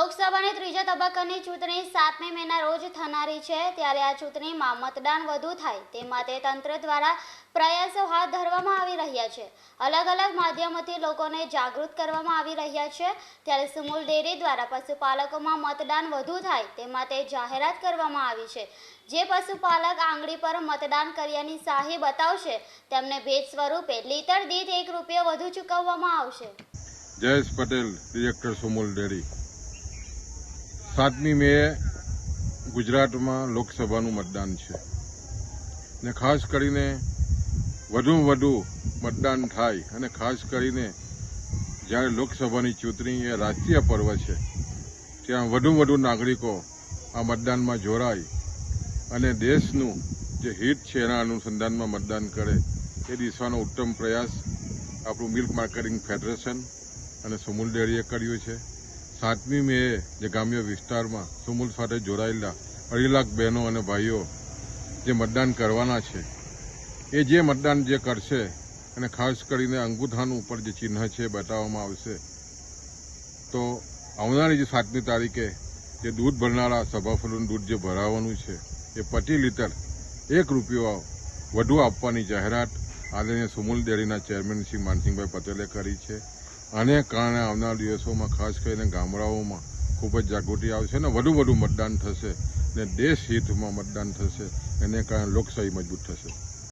લોકસભાની ત્રીજા તબક્કાની ચૂંટણી સાતમી મેના રોજ થનારી છે, ત્યારે આ ચૂંટણીમાં મતદાન વધુ થાય તે માટે તંત્ર દ્વારા પ્રયાસો હાથ ધરવામાં આવી રહ્યા છે. અલગ અલગ માધ્યમોથી લોકોને જાગૃત કરવામાં આવી રહ્યા છે. ત્યારે સુમૂલ ડેરી દ્વારા પશુપાલકોમાં મતદાન વધુ થાય તે માટે જાહેરાત કરવામાં આવી છે. જે પશુપાલક આંગળી પર મતદાન કર્યાની શાહી બતાવશે, તેમને ભેટ સ્વરૂપે લીટર દીઠ એક રૂપિયો વધુ ચૂકવવામાં આવશે. Jayesh Patel director Sumul dairy. સાતમી મે ગુજરાતમાં લોકસભાનું મતદાન છે. ને ખાસ કરીને વધુમાં વધુ મતદાન થાય અને ખાસ કરીને જ્યારે લોકસભાની ચૂંટણી એ રાષ્ટ્રીય પર્વ છે, ત્યાં વધુ વધુ નાગરિકો આ મતદાનમાં જોડાય અને દેશનું જે હિત છે એના અનુસંધાનમાં મતદાન કરે એ દિશાનો ઉત્તમ પ્રયાસ આપણું મિલ્ક માર્કેટિંગ ફેડરેશન અને સુમુલ ડેરીએ કર્યું છે. સાતમી મે જે ગ્રામ્ય વિસ્તારમાં સુમૂલ સાથે જોડાયેલા અઢી લાખ બહેનો અને ભાઈઓ જે મતદાન કરવાના છે, એ જે મતદાન જે કરશે અને ખાસ કરીને અંગુઠાનું ઉપર જે ચિહ્ન છે બતાવવામાં આવશે, તો આવનારી જે સાતમી તારીખે જે દૂધ ભરનારા સભાફળનું દૂધ જે ભરાવાનું છે, એ પચીસ લીટર એક રૂપિયો વધુ આપવાની જાહેરાત આદરણીય સુમૂલ ડેરીના ચેરમેન શ્રી માનસિંહભાઈ પટેલે કરી છે. આને કારણે આવનાર દિવસોમાં ખાસ કરીને ગામડાઓમાં ખૂબ જ જાગૃતિ આવશે અને વધુ વધુ મતદાન થશે ને દેશ હિતમાં મતદાન થશે. એને કારણે લોકશાહી મજબૂત થશે.